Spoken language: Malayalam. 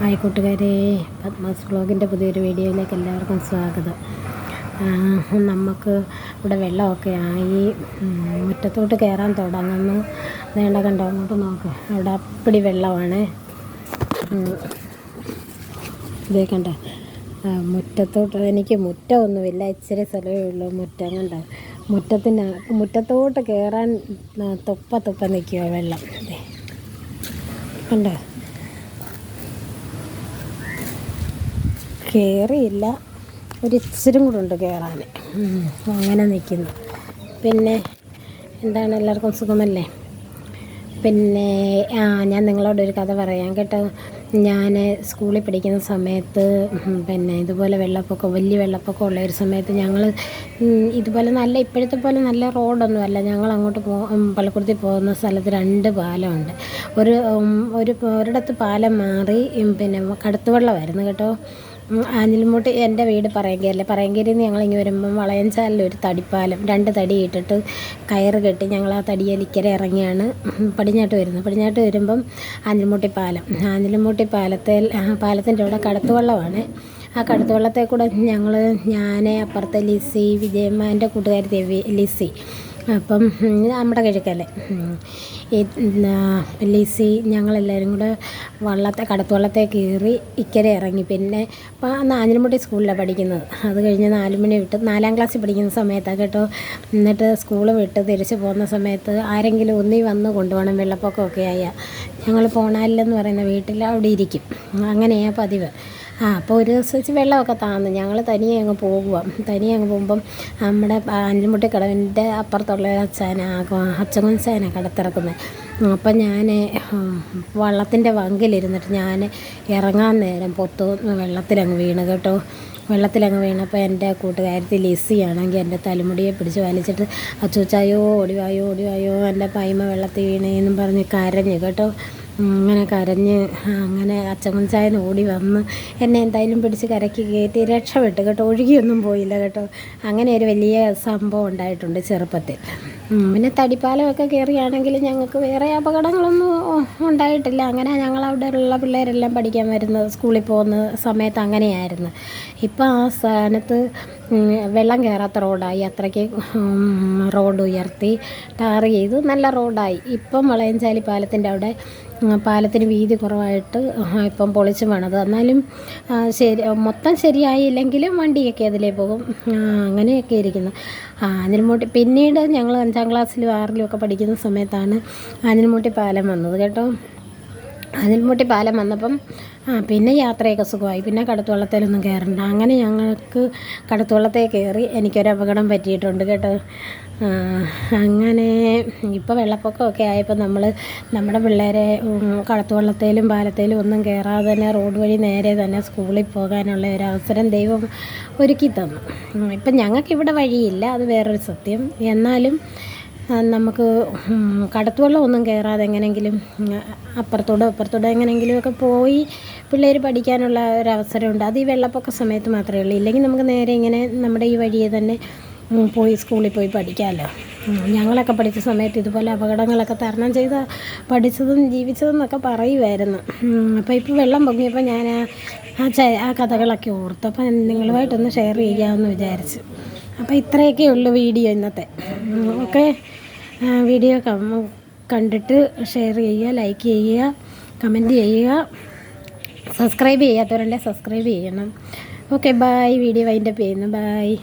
ഹായ് കൂട്ടുകാരെ പത്മാസ് ബ്ലോഗിന്റെ പുതിയൊരു വീഡിയോയിലേക്ക് എല്ലാവർക്കും സ്വാഗതം. നമുക്ക് ഇവിടെ വെള്ളമൊക്കെ ആയി മുറ്റത്തോട്ട് കയറാൻ തുടങ്ങുന്നു. വേണ്ട കണ്ടോ? അങ്ങോട്ട് നോക്ക്. അവിടെ അപ്പടി വെള്ളമാണ്. ഇതേ കണ്ട? മുറ്റത്തോട്ട് എനിക്ക് മുറ്റമൊന്നുമില്ല. ഇച്ചിരി സ്ഥലമേ ഉള്ളൂ മുറ്റം കണ്ട? മുറ്റത്തിന് മുറ്റത്തോട്ട് കയറാൻ തൊപ്പ തൊപ്പ നിൽക്കുക വെള്ളം. കണ്ടോ? കയറിയില്ല ഒരു ഇച്ചിരും കൂടെ ഉണ്ട് കയറാൻ അങ്ങനെ നിൽക്കുന്നു പിന്നെ എന്താണ് എല്ലാവർക്കും സുഖമല്ലേ? പിന്നെ ആ ഞാൻ നിങ്ങളോടൊരു കഥ പറയാം കേട്ടോ. ഞാൻ സ്കൂളിൽ പഠിക്കുന്ന സമയത്ത് പിന്നെ ഇതുപോലെ വെള്ളപ്പൊക്കം വലിയ വെള്ളപ്പൊക്കം ഉള്ള ഒരു സമയത്ത് ഞങ്ങൾ ഇതുപോലെ നല്ല ഇപ്പോഴത്തെ പോലെ നല്ല റോഡൊന്നും അല്ല. ഞങ്ങൾ അങ്ങോട്ട് പോ പള്ളിക്കുടത്തിൽ പോകുന്ന സ്ഥലത്ത് രണ്ട് പാലമുണ്ട്. ഒരു ഒരു ഒരിടത്ത് പാലം മാറി പിന്നെ കടത്തുവെള്ളമായിരുന്നു കേട്ടോ. ആഞ്ഞിലിമൂട്ടി എന്റെ വീട് പറയങ്കേരില്ല പറയങ്കേരിയിൽ നിന്ന് ഞങ്ങൾ ഇങ്ങനെ വരുമ്പം വളയഞ്ചാലിൽ ഒരു തടിപ്പാലം രണ്ട് തടി ഇട്ടിട്ട് കയറ് കെട്ടി ഞങ്ങൾ ആ തടിയലിക്കര ഇറങ്ങിയാണ്. പടിഞ്ഞാട്ട് വരുന്നത്. പടിഞ്ഞാട്ട് വരുമ്പം ആഞ്ഞിലിമൂട്ടി പാലം. ആഞ്ഞിലിമൂട്ടി പാലത്തെ പാലത്തിന്റെ അവിടെ കടത്തുവള്ളമാണ് ആ കടത്തുവള്ളത്തെ കൂടെ ഞങ്ങൾ ഞാൻ അപ്പുറത്തെ ലിസി വിജയമ്മ എന്റെ കൂട്ടുകാരി ദേവി ലിസി അപ്പം നമ്മുടെ കിഴക്കല്ലേ. ഈ ലിസി ഞങ്ങളെല്ലാവരും കൂടെ വള്ളത്തെ കടത്തുവള്ളത്തെ കയറി ഇക്കരെ ഇറങ്ങി. പിന്നെ അപ്പോൾ നാഞ്ഞിലുമുട്ടി സ്കൂളിലാണ് പഠിക്കുന്നത്. അത് കഴിഞ്ഞ് നാല് മണി വിട്ട് നാലാം ക്ലാസ്സിൽ പഠിക്കുന്ന സമയത്താണ് കേട്ടോ. എന്നിട്ട് സ്കൂൾ വിട്ട് തിരിച്ച് പോകുന്ന സമയത്ത് ആരെങ്കിലും ഒന്നി വന്ന് കൊണ്ടുപോകണം വെള്ളപ്പൊക്കമൊക്കെ ആയാൽ ഞങ്ങൾ പോണാലെന്ന് പറയുന്ന വീട്ടിൽ അവിടെ ഇരിക്കും. അങ്ങനെയാണ് പതിവ്. ആ അപ്പോൾ ഒരു ദിവസം വെച്ച് വെള്ളമൊക്കെ താന്നു. ഞങ്ങൾ തനിയെ അങ്ങ് പോകുക തനിയെ അങ്ങ് പോകുമ്പം നമ്മുടെ അഞ്ചുമുട്ടി കടവിന്റെ അപ്പുറത്തുള്ള അച്ഛന അച്ചകുൻസാന കടത്തിറക്കുന്നത് അപ്പം ഞാൻ വള്ളത്തിന്റെ വങ്കിലിരുന്നിട്ട് ഞാൻ ഇറങ്ങാൻ നേരം പൊത്തു വെള്ളത്തിലങ്ങ് വീണ് കേട്ടോ. വെള്ളത്തിലങ്ങ് വീണപ്പോൾ എന്റെ കൂട്ടുകാരത്തി ലിസിയാണെങ്കിൽ എന്റെ തലമുടിയെ പിടിച്ച് വലിച്ചിട്ട് അച്ചൂച്ചായോ ഓടിവായോ ഓടിവായോ എന്റെ പൈമ വെള്ളത്തിൽ വീണേന്നും പറഞ്ഞ് കരഞ്ഞു കേട്ടോ. അങ്ങനെ കരഞ്ഞ് അങ്ങനെ അച്ചമുൻചായൻ ഓടി വന്ന് എന്നെ എന്തായാലും പിടിച്ച് കരയ്ക്ക് കയറ്റി രക്ഷപ്പെട്ടു കേട്ടോ. ഒഴുകിയൊന്നും പോയില്ല കേട്ടോ. അങ്ങനെ ഒരു വലിയ സംഭവം ഉണ്ടായിട്ടുണ്ട് ചെറുപ്പത്തിൽ. പിന്നെ തടിപ്പാലമൊക്കെ കയറിയാണെങ്കിൽ ഞങ്ങൾക്ക് വേറെ അപകടങ്ങളൊന്നും ഉണ്ടായിട്ടില്ല. അങ്ങനെ ഞങ്ങളവിടെ ഉള്ള പിള്ളേരെല്ലാം പഠിക്കാൻ വരുന്നത് സ്കൂളിൽ പോകുന്ന സമയത്ത് അങ്ങനെയായിരുന്നു. ഇപ്പം ആ സ്ഥാനത്ത് വെള്ളം കയറാത്ത റോഡായി അത്രയ്ക്ക് റോഡ് ഉയർത്തി. ടാർ ചെയ്ത്. നല്ല റോഡായി. ഇപ്പം വളയഞ്ചാലി പാലത്തിന്റെ അവിടെ പാലത്തിന് വീതി കുറവായിട്ട് ഇപ്പം പൊളിച്ച് വേണത്. എന്നാലും ശരി മൊത്തം ശരിയായില്ലെങ്കിലും വണ്ടിയൊക്കെ അതിലേ പോകും. അങ്ങനെയൊക്കെ ഇരിക്കുന്നു. ആഞ്ഞിൽമൂട്ടി പിന്നീട് ഞങ്ങൾ അഞ്ചാം ക്ലാസ്സിലും ആറിലും ഒക്കെ പഠിക്കുന്ന സമയത്താണ് ആഞ്ഞിൽമൂട്ടി പാലം വന്നത് കേട്ടോ. അതിൽമുട്ടി പാലം വന്നപ്പം ആ പിന്നെ യാത്രയൊക്കെ സുഖമായി. പിന്നെ കടത്തുവള്ളത്തിലൊന്നും കയറണ്ട അങ്ങനെ ഞങ്ങൾക്ക് കടത്തുവള്ളത്തെ കയറി എനിക്കൊരു അപകടം പറ്റിയിട്ടുണ്ട് കേട്ടോ. അങ്ങനെ ഇപ്പോൾ വെള്ളപ്പൊക്കമൊക്കെ ആയപ്പോൾ നമ്മൾ നമ്മുടെ പിള്ളേരെ കടത്തുവള്ളത്തേലും പാലത്തേലും ഒന്നും കയറാതെ തന്നെ റോഡ് വഴി നേരെ തന്നെ സ്കൂളിൽ പോകാനുള്ള ഒരു അവസരം ദൈവം ഒരുക്കി തന്നു. ഇപ്പം ഞങ്ങൾക്കിവിടെ വഴിയില്ല. അത് വേറൊരു സത്യം. എന്നാലും നമുക്ക് കടത്തുവള്ളം ഒന്നും കയറാതെ എങ്ങനെയെങ്കിലും അപ്പുറത്തൂടെ അപ്പുറത്തൂടെ എങ്ങനെയെങ്കിലുമൊക്കെ പോയി പിള്ളേർ പഠിക്കാനുള്ള ഒരു അവസരമുണ്ട് അത് ഈ വെള്ളപ്പൊക്ക സമയത്ത് മാത്രമേ ഉള്ളൂ. ഇല്ലെങ്കിൽ നമുക്ക് നേരെ ഇങ്ങനെ നമ്മുടെ ഈ വഴിയെ തന്നെ പോയി സ്കൂളിൽ പോയി പഠിക്കാമല്ലോ. ഞങ്ങളൊക്കെ പഠിച്ച സമയത്ത് ഇതുപോലെ അപകടങ്ങളൊക്കെ തരണം ചെയ്ത പഠിച്ചതും ജീവിച്ചതും എന്നൊക്കെ പറയുമായിരുന്നു അപ്പോൾ ഇപ്പോൾ വെള്ളം പൊങ്ങിയപ്പോൾ ഞാൻ ആ ആ കഥകളൊക്കെ ഓർത്തു. അപ്പം നിങ്ങളുമായിട്ടൊന്ന് ഷെയർ ചെയ്യാമെന്ന് വിചാരിച്ചു. അപ്പോൾ ഇത്രയൊക്കെ ഉള്ളൂ വീഡിയോ ഇന്നത്തെ. ഓക്കെ? വീഡിയോ കണ്ടിട്ട് ഷെയർ ചെയ്യുക ലൈക്ക് ചെയ്യുക കമന്റ് ചെയ്യുക. സബ്സ്ക്രൈബ് ചെയ്യാത്തവരുണ്ടെങ്കിൽ സബ്സ്ക്രൈബ് ചെയ്യണം. Okay bye video wind up ചെയ്യുന്നു. ബായ്